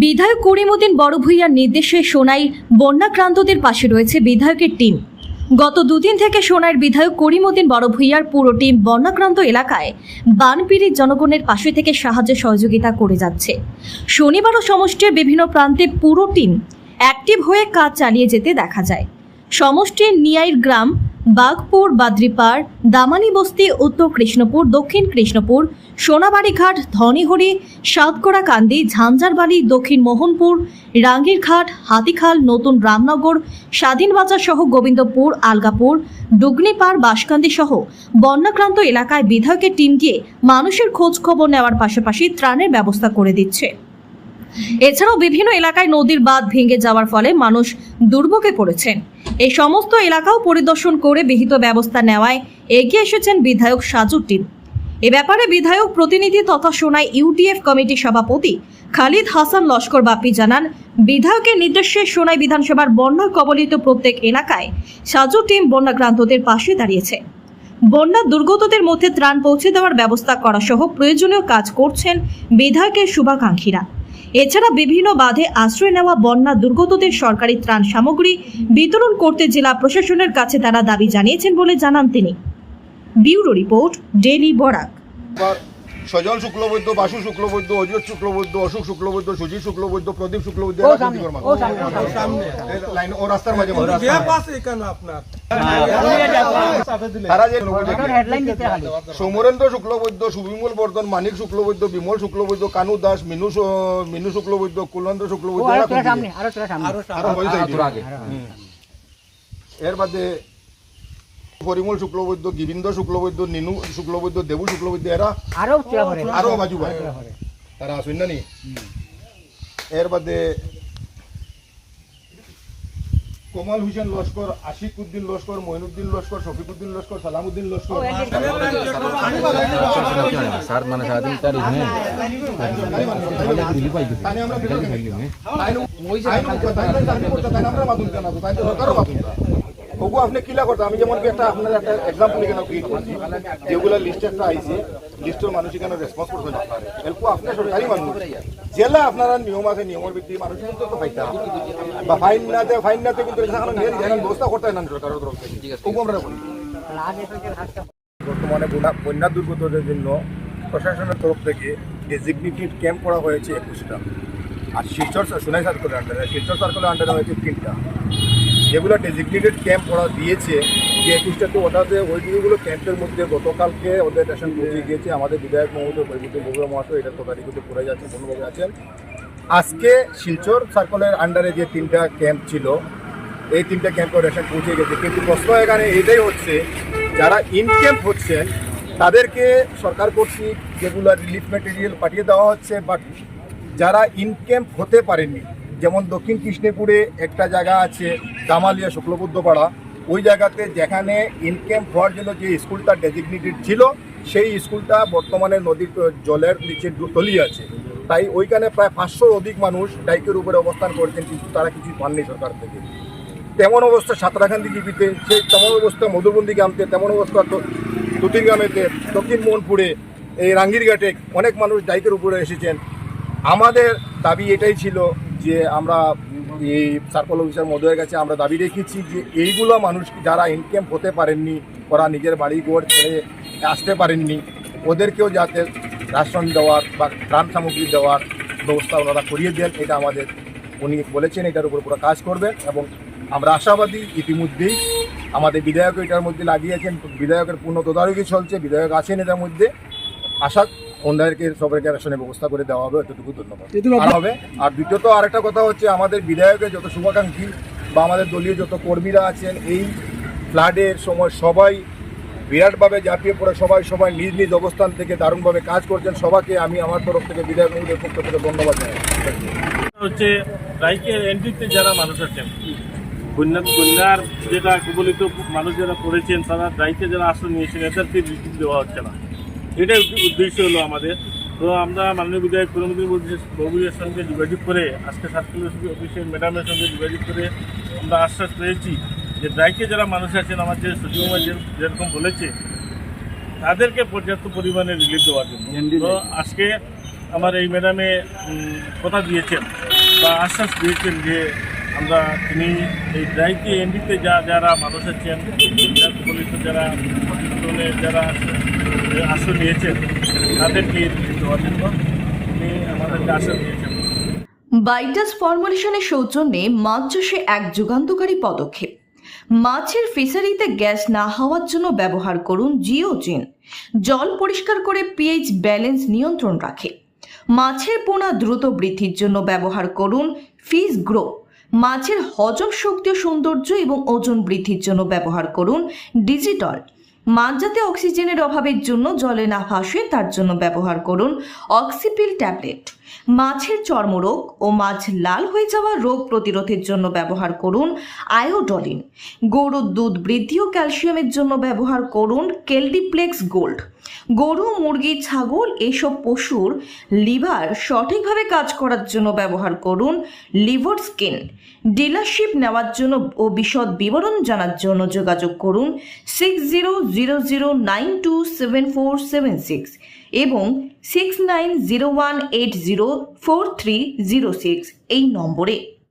বিধায়ক করিমুদ্দিন বড় ভূঁইয়ার নির্দেশে সোনাই বন্যাক্রান্তদের পাশে রয়েছে বিধায়কের টিম। গত দুদিন থেকে সোনাইয়ের বিধায়ক করিমুদ্দিন বড় ভূঁইয়ার পুরো টিম বন্যাক্রান্ত এলাকায় বানপীড়িত জনগণের পাশে থেকে সাহায্য সহযোগিতা করে যাচ্ছে। শনিবারও সমষ্টির বিভিন্ন প্রান্তে পুরো টিম অ্যাক্টিভ হয়ে কাজ চালিয়ে যেতে দেখা যায়। সমষ্টির নিয়াইর গ্রাম বাগপুর বাদ্রিপাড়, দামানি বস্তি, উত্তর কৃষ্ণপুর, দক্ষিণ কৃষ্ণপুর, সোনাবাড়িঘাট ধনীহরি সাতকড়া কান্দি ঝাঞ্ঝারবাড়ি দক্ষিণ মোহনপুর, রাঙ্গিরঘাট, হাতিখাল, নতুন রামনগর, স্বাধীনবাজার সহ গোবিন্দপুর, আলগাপুর, ডুগনিপাড়, বাঁশকান্দি সহ বন্যাক্রান্ত এলাকায় বিধায়কের টিম গিয়ে মানুষের খোঁজ খবর নেওয়ার পাশাপাশি ত্রাণের ব্যবস্থা করে দিচ্ছে। এছাড়াও বিভিন্ন এলাকায় নদীর বাঁধ ভেঙে যাওয়ার ফলে মানুষ দুর্ভোগে পড়েছেন। এই সমস্ত এলাকাও পরিদর্শন করে বিহিত ব্যবস্থা নেওয়ায় এগিয়ে এসেছেন বিধায়ক সাজুর টিম। এ ব্যাপারে বিধায়ক প্রতিনিধি তথা সোনাই ইউটিএফ কমিটির সভাপতি খালিদ হাসান লস্কর বাপি জানান, বিধায়কের নির্দেশে সোনাই বিধানসভার বন্যা কবলিত প্রত্যেক এলাকায় সাজু টিম বন্যাক্রান্তদের পাশে দাঁড়িয়েছে। বন্যা দুর্গতদের মধ্যে ত্রাণ পৌঁছে দেওয়ার ব্যবস্থা করা সহ প্রয়োজনীয় কাজ করছেন বিধায়কের শুভাকাঙ্ক্ষীরা। এছাড়া বিভিন্ন বাঁধে আশ্রয় নেওয়া বন্যা দুর্গতদের সরকারি ত্রাণ সামগ্রী বিতরণ করতে জেলা প্রশাসনের কাছে তারা দাবি জানিয়েছেন বলে জানান তিনি। Bureau report daily Barak. Sajal Suklabaidya Basu Suklabaidya Ajit Suklabaidya Ashok Suklabaidya Sujit Suklabaidya Pradip Suklabaidya ও রাস্তার মাঝে মাঝে। সৌমরেন্দ্র শুক্লবৈদ্য সুবিমল বর্ধন মানিক শুক্লবৈদ্য বিমল শুক্লবৈদ্য কানু দাস মিনু মিনু শুক্লবৈদ্য কুলেন্দ্র শুক্লবৈদ্য এরা বাদে পরিমল শুক্লবৈদ্য গিবিন্দ শুক্লবৈদ্য নিনু শুক্লবৈদ্য দেবু শুক্লবৈদ্য এরা আরও আরও বাজু ভাই তারা আসুন না নি? এর বাদে কমল হুসেন লস্কর আশিক উদ্দিন লস্কর মহিনুদ্দিন লস্কর শফিকুদ্দিন লস্কর সালামুদ্দিন লস্কর। সার মানে সারাদিন তার এখানে দিলি আমরা বিরোধী থাকি। তাই নু- তাই নু- তাই নু- তাই নু করতে, তাই নু আমরা বাতুন জানাব, তাই তো সরকারও বাতুন জানাব। ওগো আপনি কিলা করতে? আমি যেমন একটা আপনার একটা এক্সাম্পল এখানে ক্রিয়েট করছি? যেগুলো লিস্ট একটা আইছে লিস্টের মানুষ এখানে রেসপন্স করতে না। এরকম আপনার সরকারি মানুষ। জেলা আপনারা নিয়ম আছে নিয়মের ভিত্তি মানুষ কিন্তু তো বা ফাইন না দেয় ফাইন না দেয় কিন্তু এখানে ব্যবস্থা করতে না সরকারের তরফ থেকে। আমরা বলি। বর্তমানে বন্যা- দুর্গতদের জন্য প্রশাসনের তরফ থেকে ডেজিগনেটেড ক্যাম্প করা হয়েছে একুশটা। আর শিলচর সোনাই সার্কেলের আন্ডারে শিলচর সার্কেলের আন্ডারে হয়েছে তিনটা। যেগুলো ডেজিগনেটেড ক্যাম্প করা দিয়েছে। যে একুশটাতে ওটাতে ওই দিনগুলো ক্যাম্পের মধ্যে গতকালকে ওদের রেশন পৌঁছে গিয়েছে আমাদের বিধায়ক মহোদয় বৈদ্যুতিক বগুড়া মহাশয়, এটা তদারকিতে করে যাচ্ছে পূর্ণভাবে আছেন। আজকে শিলচর সার্কলের আন্ডারে যে তিনটা ক্যাম্প ছিল, এই তিনটা ক্যাম্পে রেশন পৌঁছে গেছে। কিন্তু প্রশ্ন এখানে এটাই হচ্ছে, যারা ইন ক্যাম্প হচ্ছেন, তাদেরকে সরকার কর্তৃক যেগুলো রিলিফ মেটেরিয়াল পাঠিয়ে দেওয়া হচ্ছে বাট যারা ইন ক্যাম্প হতে পারেননি যেমন দক্ষিণ কৃষ্ণপুরে একটা জায়গা আছে দামালিয়া শুক্লবুদ্ধপাড়া, ওই জায়গাতে যেখানে ইন ক্যাম্প হওয়ার জন্য যে স্কুলটা ডেজিগনেটেড ছিল, সেই স্কুলটা বর্তমানে নদীর জলের নিচে তলিয়ে আছে। তাই ওইখানে প্রায় পাঁচশোর অধিক মানুষ ডাইকের উপরে অবস্থান করছেন, কিন্তু তারা কিছুই পাননি সরকার থেকে। তেমন অবস্থা সাঁতরাখান্দি জিপিতে, সেই তেমন অবস্থা মধুবন্দি গ্রামতে, তেমন অবস্থা তুতির গ্রামেতে, দক্ষিণ মোহনপুরে, এই রাঙ্গিরঘাটে অনেক মানুষ ডাইকের উপরে এসেছেন। আমাদের দাবি এটাই ছিল যে আমরা এই সার্কল অফিসার মদয়ের কাছে আমরা দাবি রেখেছি যে এইগুলো মানুষ যারা ইনকাম হতে পারেননি, ওরা নিজের বাড়ি ঘর ছেড়ে আসতে পারেননি, ওদেরকেও যাতে রাশন দেওয়ার বা ত্রাণ সামগ্রী দেওয়ার ব্যবস্থা ওনারা করিয়ে দেন, এটা আমাদের, উনি বলেছেন, এটার উপর পুরো কাজ করবেন এবং আমরা আশাবাদী ইতিমধ্যেই আমাদের বিধায়ক এটার মধ্যে লাগিয়েছেন, বিধায়কের পূর্ণ তদারকি চলছে, বিধায়ক আছেন এটার মধ্যে। আশা ওনাদেরকে সবাইকে রেশনের ব্যবস্থা করে দেওয়া হবে এতটুকু ধন্যবাদ। আর হবে। আর দ্বিতীয়ত আরেকটা কথা হচ্ছে আমাদের বিধায়কের যত শুভাকাঙ্ক্ষী বা আমাদের দলীয় যত কর্মীরা আছেন এই ফ্লাডের সময় সবাই বিরাটভাবে ঝাঁপিয়ে পড়ে সবাই সবাই নিজ নিজ অবস্থান থেকে দারুণভাবে কাজ করছেন। সবাইকে আমি আমার তরফ থেকে বিধায়ক মহোদয়ের পক্ষ থেকে ধন্যবাদ জানাই। হচ্ছে রাইকের এন্ট্রিতে যারা মানুষ আছেন বন্যা বন্যার যেটা কবলিত মানুষ যারা পড়েছেন তারা রাইকে যারা আশ্রয় নিয়েছেন এদেরকে রিলিফ দেওয়া হচ্ছে না। এটাই উদ্দ- উদ্দেশ্য হলো আমাদের। তো আমরা মাননীয় বিধায়ক প্রণমদী বগুড়িয়ার সঙ্গে যোগাযোগ করে আজকে সার্কেল অফিসের ম্যাডামের সঙ্গে যোগাযোগ করে আমরা আশ্বাস পেয়েছি যে রাইকে যারা মানুষ আছেন আমাদের সচিবমা যেরকম বলেছে তাদেরকে পর্যাপ্ত পরিমাণে রিলিফ দেওয়ার জন্য। তো আজকে আমার এই ম্যাডামে কথা দিয়েছেন বা আশ্বাস দিয়েছেন যে আমরা তিনি এই ড্রাইকে এমনিতে যা যারা মানুষ আছেন পরিচিত যারা যারা আসন- আসন নিয়েছেন, তাদেরকে দেওয়ার জন্য তিনি আমাদেরকে দিয়েছেন। বাইটাস ফর্মুলেশনের সৌজন্যে মাছ চাষে এক যুগান্তকারী পদক্ষেপ। মাছের ফিশারিতে গ্যাস না হওয়ার জন্য ব্যবহার করুন জিওজিন জল পরিষ্কার করে পিএইচ ব্যালেন্স নিয়ন্ত্রণ রাখে। মাছের পোনা দ্রুত বৃদ্ধির জন্য ব্যবহার করুন ফিস গ্রো। মাছের হজম শক্তি সৌন্দর্য এবং ওজন বৃদ্ধির জন্য ব্যবহার করুন ডিজিটল। মাছ যাতে অক্সিজেনের অভাবের জন্য জলে না ভাসে তার জন্য ব্যবহার করুন অক্সিপিল ট্যাবলেট। মাছের চর্মরোগ ও মাছ লাল হয়ে যাওয়া রোগ প্রতিরোধের জন্য ব্যবহার করুন আয়োডলিন। গরুর দুধ বৃদ্ধি ও ক্যালসিয়ামের জন্য ব্যবহার করুন কেলডিপ্লেক্স গোল্ড। গরু, মুরগি, ছাগল, এসব পশুর লিভার সঠিকভাবে কাজ করার জন্য ব্যবহার করুন লিভার স্কিন। ডিলারশিপ নেওয়ার জন্য ও বিশদ বিবরণ জানার জন্য যোগাযোগ করুন six zero zero zero nine two seven four seven six এবং six nine zero one eight zero four three zero six এই নম্বরে।